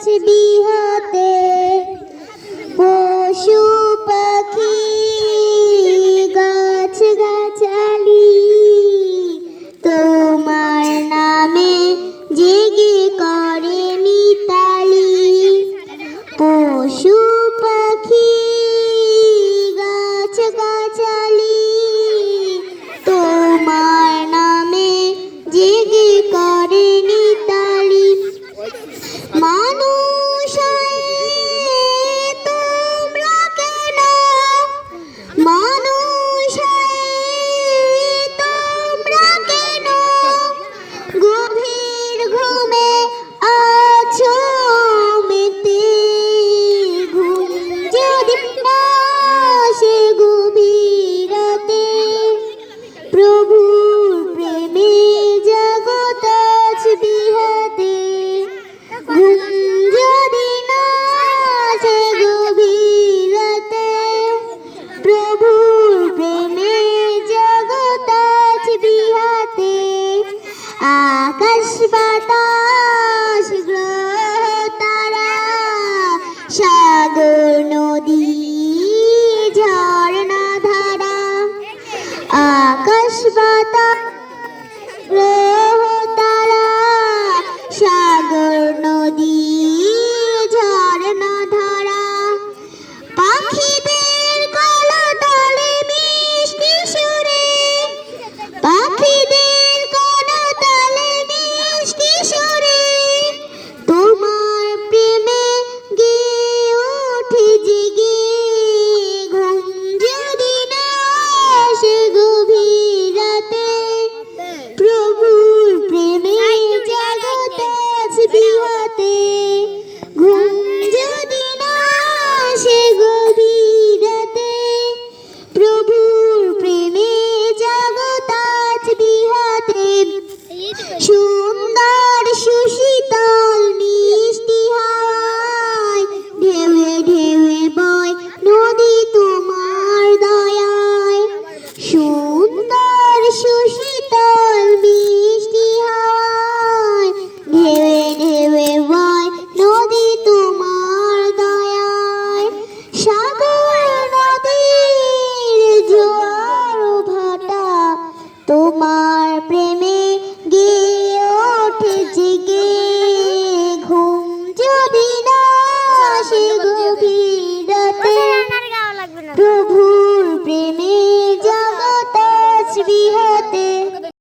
নাচবি হাতে পশু পাখি গাছ গাছালি তোমার নামে জেগে আকাশ বাতাস তারা ধারা। আকাশ বাতাস